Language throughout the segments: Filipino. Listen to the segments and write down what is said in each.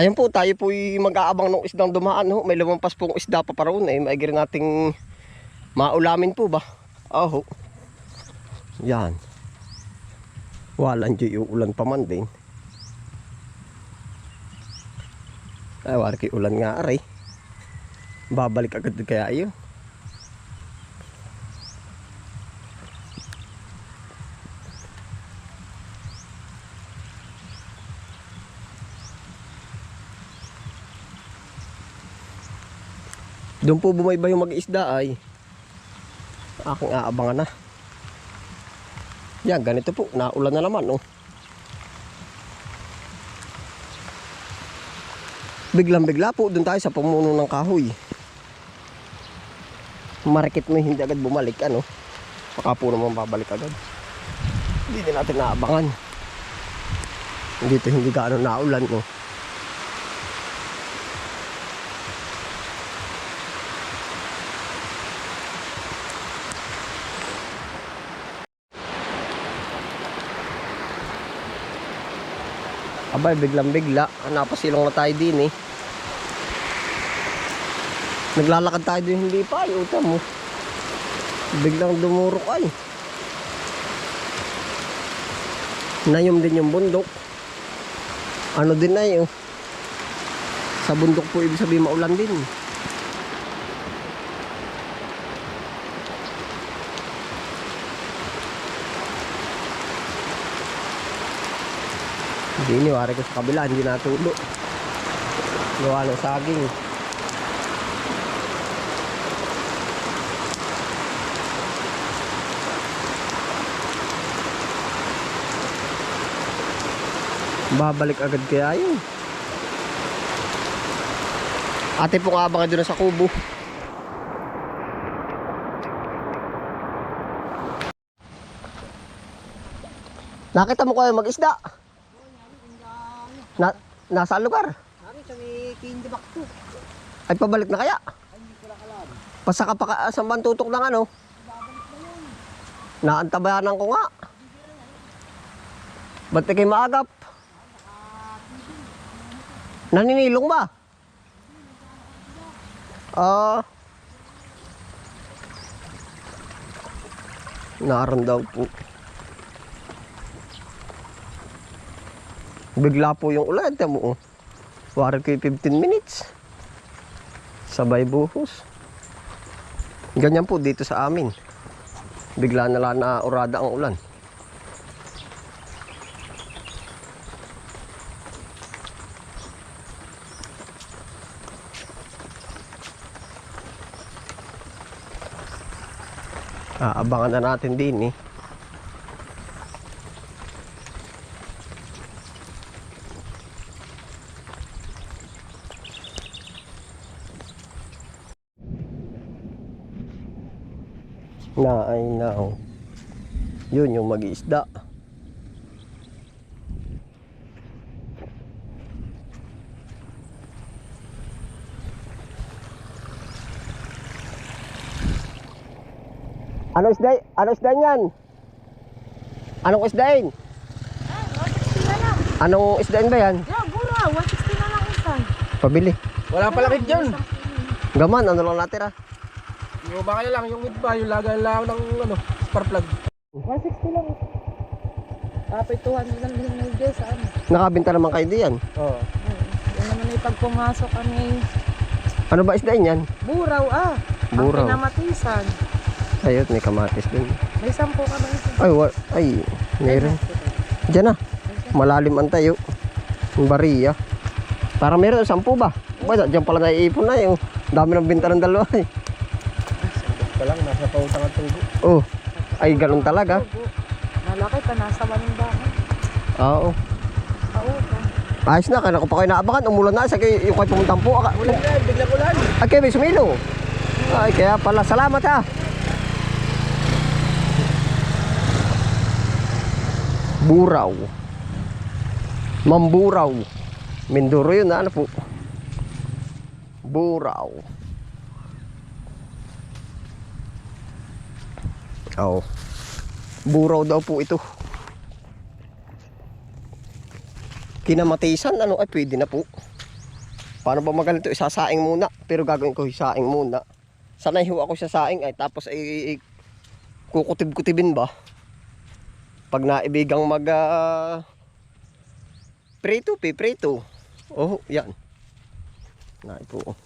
Ayun po, tayo po mag-aabang ng isdang dumaan. Ho. May lumampas pong isda pa paroon. Eh. Maigir nating maulamin po ba? Aho. Yan. Walang dyan yung ulan pa man din. Ay, wari ulan nga aray. Babalik agad kaya yun. Doon po bumayba yung mag-isda ay aking aabangan na. Yan, ganito po. Naulan na naman, oh. Biglang bigla po, doon tayo sa pumuno ng kahoy. Marikit mo hindi agad bumalik, ano. Baka po naman babalik agad. Hindi din natin naabangan. Dito hindi gaano naulan, oh. Abay, biglang bigla. Napasilong na tayo din eh. Naglalakad tayo din hindi pa. Ay, uta mo. Biglang dumurok ay. Nayom din yung bundok. Ano din na yun. Sa bundok po ibig sabihin maulan din. Hindi iniwari ko sa kabila, hindi natulo. Gawa ng saging. Babalik agad kaya yun. Ate po nga ba doon sa kubo? Nakita mo kayo mag-isda? Na, nasa lugar? Ari sa may kindibak to. Ay pabalik na kaya? Pasaka pa ka sa bantutok ng ano? Naantabayanan ko nga. Ba't di kayo maagap? Naninilong ba? Ah. Naroon daw po. Bigla po yung ulan. Tiyan mo. oh. Wari ko yung 15 minutes. Sabay buhos. Ganyan po dito sa amin. Bigla na lang na urada ang ulan. Aabangan na natin din eh. Na ay now yun yung mag-iisda ano isda ano isda yan anong isdain anong isdain ba yan Yeah, bura. 160 na lang isang. pabili Wala pala kit dyan. gaman ano lang natin ah Yung baka lang, yung with ba, yung lagan lang ng ano, spark plug. 160 lang. Tapos 200 lang din ng sa ano. nakabinta naman kayo diyan Oo. Yan naman ay pag pumasok kami. ano ba isdain yan Buraw ah. Buraw. Ang pinamatisan. ayun may kamatis din May sampo ka ba isa? ay wa, ay meron Diyan na. Malalim ang tayo. Ang bariya. Para meron, sampu ba? Ba, diyan pala naiipon na yun. Dami ng binta ng dalawa eh. Pa lang, nasa pautang at tubo. Oh, ay ganun talaga. Malaki pa. Nasa waling bahay. Oo. Pauto. Ayos na, kaya ko pa kayo naabangan. Umulan na, sa kayo, yung kayo pumuntang po. Ulan yan, biglang ulan. ay, kayo may sumilo. Ay, kaya pala. Salamat ha. Buraw. Mamburaw. Minduro yun, ano po. Buraw. Oh. Buraw daw po ito. Kinamatisan, ano ay pwede na po. Paano ba maganito? Isasaing muna. Pero gagawin ko isaing muna. Sanay ho ako sa saing ay tapos ay kukutib-kutibin ba? Pag naibigang mag ah, prito, piprito. Oh, yan. Nai po.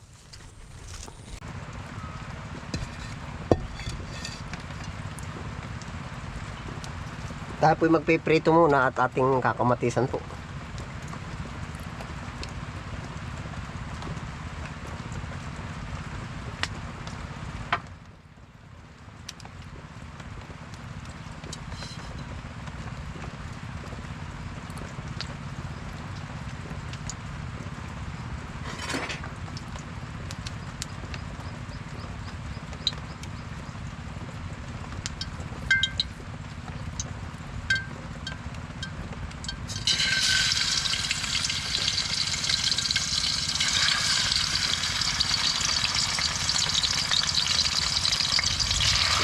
Tayo po magpiprito muna at ating kakamatisan po.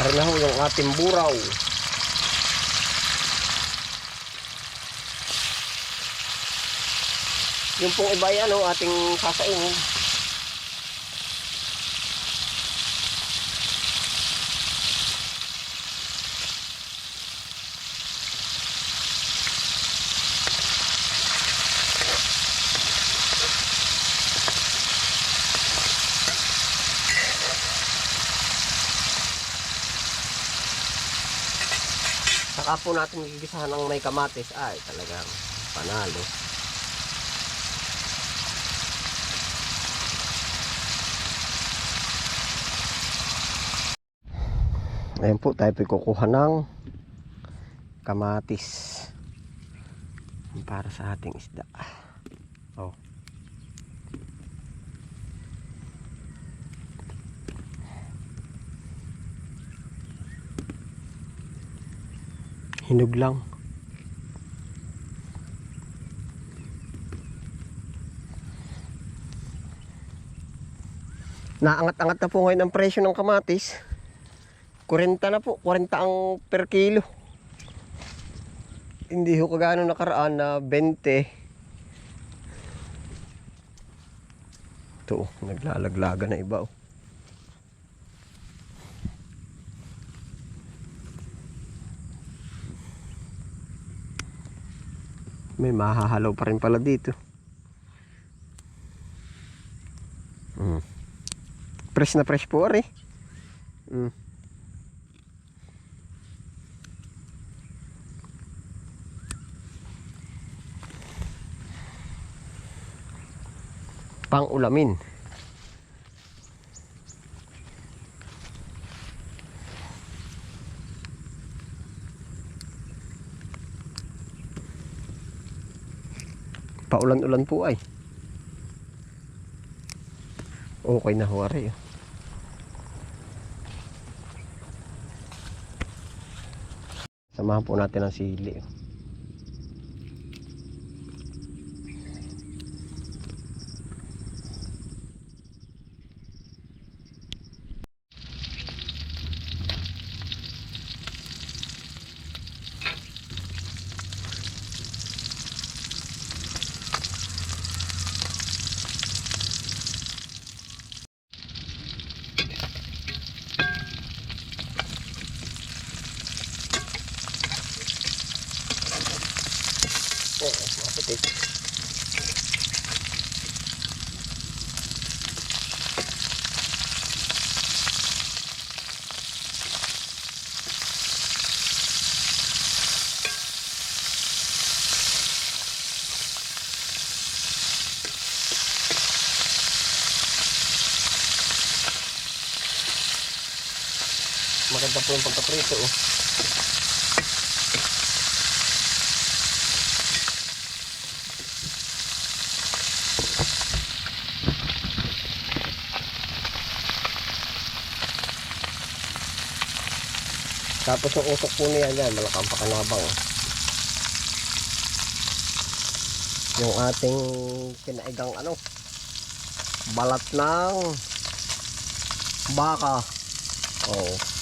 Tara na ho yung ating buraw. Yung pong iba yan ho, ating sasaingin. Saka po natin gigisahan ng may kamatis. Ay, talagang panalo. Ayan po, tayo po kukuha ng kamatis. Para sa ating isda. Oh. Hinog lang. Naangat-angat na po ngayon ang presyo ng kamatis. 40 na po, 40 ang per kilo. Hindi ho kagano nakaraan na 20. Ito, naglalaglaga na iba oh. May mahahalaw pa rin pala dito. Mm. Fresh na fresh po ari. Mm. Pang ulamin. Paulan-ulan po ay. Okay na huwari. Samahan po natin ang sili. Maputik. Maganda po yung pagkaprito oh. Tapos yung usok po niya yan, malakang pakanabang. Yung ating pinaigang ano, balat ng baka. Oh.